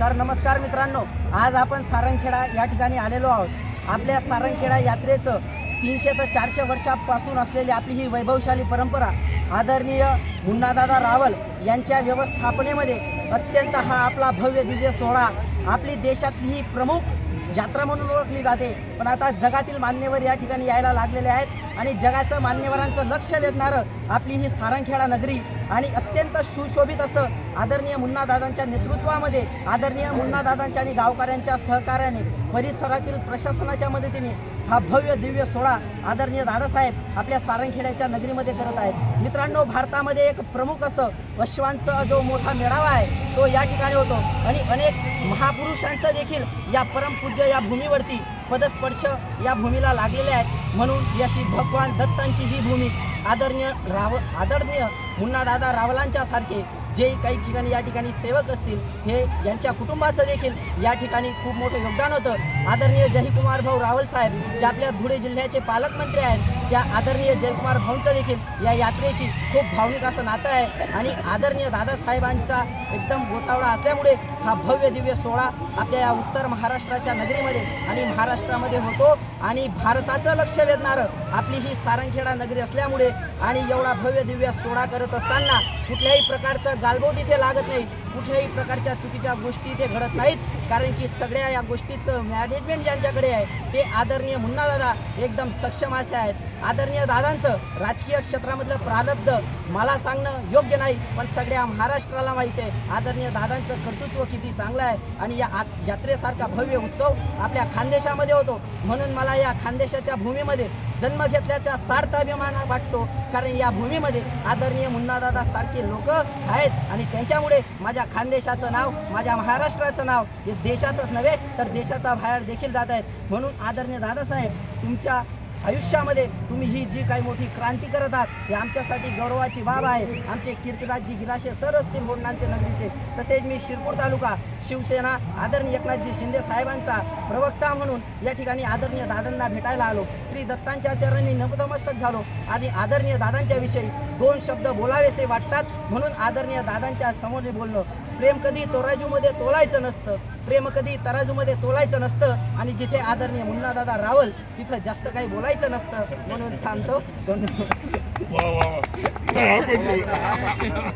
तर नमस्कार मित्रांनो आज आपण सारंगखेडा या ठिकाणी आलेलो आहोत. आपल्या सारंगखेडा यात्रेचं तीनशे ते चारशे वर्षापासून असलेली आपली ही वैभवशाली परंपरा आदरणीय मुन्नादादा रावल यांच्या व्यवस्थापनेमध्ये अत्यंत हा आपला भव्य दिव्य सोहळा आपली देशातली ही प्रमुख यात्रा म्हणून ओळखली जाते. पण आता जगातील मान्यवर या ठिकाणी यायला लागलेले आहेत आणि जगाचं मान्यवरांचं लक्ष वेधणारं आपली ही सारंगखेडा नगरी आणि अत्यंत सुशोभित असं आदरणीय मुन्नादादांच्या नेतृत्वामध्ये आदरणीय मुन्नादादांच्या आणि गावकऱ्यांच्या सहकार्याने परिसरातील प्रशासनाच्या मदतीने हा भव्य दिव्य सोहळा आदरणीय दादासाहेब आपल्या सारंगखेड्याच्या नगरीमध्ये करत आहेत. मित्रांनो भारतामध्ये एक प्रमुख असं वश्वांचा जो मोठा मेळावा आहे तो या ठिकाणी होतो. आणि अनेक महापुरुषांचं देखील या परमपूज्य या भूमीवरती पदस्पर्श या भूमीला लागलेले आहेत. म्हणून ही अशी भगवान दत्तांची ही भूमी आदरणीय राव आदरणीय मुन्नादादा रावलांच्या सारखे जे काही ठिकाणी या ठिकाणी सेवक असतील हे यांच्या कुटुंबाचं देखील या ठिकाणी खूप मोठं योगदान होतं. आदरणीय जयकुमार भाऊ रावल साहेब जे आपल्या धुळे जिल्ह्याचे पालकमंत्री आहेत त्या आदरणीय जयकुमार भाऊंचं देखील या यात्रेशी खूप भावनिक असं नातं आहे. आणि आदरणीय दादासाहेबांचा एकदम गोतावळा असल्यामुळे हा भव्य दिव्य सोहळा आपल्या या उत्तर महाराष्ट्राच्या नगरीमध्ये आणि महाराष्ट्रामध्ये होतो. आणि भारताचं लक्ष वेधणारं आपली ही सारंगखेडा नगरी असल्यामुळे आणि एवढा भव्य दिव्य सोहळा करत असताना कुठल्याही प्रकारचं गालबोट इथे लागत नाही. कुठल्याही प्रकारच्या चुकीच्या गोष्टी इथे घडत नाहीत. कारण की सगळ्या या गोष्टीचं मॅनेजमेंट ज्यांच्याकडे आहे ते आदरणीय मुन्नादादा एकदम सक्षम असे आहेत. आदरणीय दादांचं राजकीय क्षेत्रामधलं प्रारब्ध मला सांगणं योग्य नाही पण सगळ्या महाराष्ट्राला माहीत आहे. आदरणीय दादांचं कर्तृत्व किती चांगलं आहे आणि या आत यात्रेसारखा भव्य उत्सव आपल्या खानदेशामध्ये होतो. म्हणून मला या खानदेशाच्या भूमीमध्ये जन्म घेतल्याचा सार्थ अभिमान वाटतो. कारण या भूमीमध्ये आदरणीय मुन्नादादा सारखे लोक आहेत. आणि त्यांच्यामुळे माझ्या खानदेशाचं नाव माझ्या महाराष्ट्राचं नाव हे देशातच नव्हे तर देशाचा बाहेर देखील जात आहेत. म्हणून आदरणीय दादासाहेब तुमच्या आयुष्यामध्ये तुम्ही ही जी काही मोठी क्रांती करत आहात हे आमच्यासाठी गौरवाची बाब आहे. आमचे कीर्तिराजजी गिराशे सर असतील बोडनांते नगरीचे. तसेच मी शिरपूर तालुका शिवसेना आदरणीय एकनाथजी शिंदे साहेबांचा प्रवक्ता म्हणून या ठिकाणी आदरणीय दादांना भेटायला आलो. श्री दत्तांच्या चरणी नतमस्तक झालो आणि आदरणीय दादांच्या विषयी दोन शब्द बोलावेसे वाटतात म्हणून आदरणीय दादांच्या समोर बोलणं बोललो प्रेम कधी तोराजूमध्ये तोलायचं नसतं. प्रेम कधी तराजूमध्ये तोलायचं नसतं आणि जिथे आदरणीय मुन्नादादा रावल तिथं जास्त काही बोलायचं नसतं म्हणून थांबतो.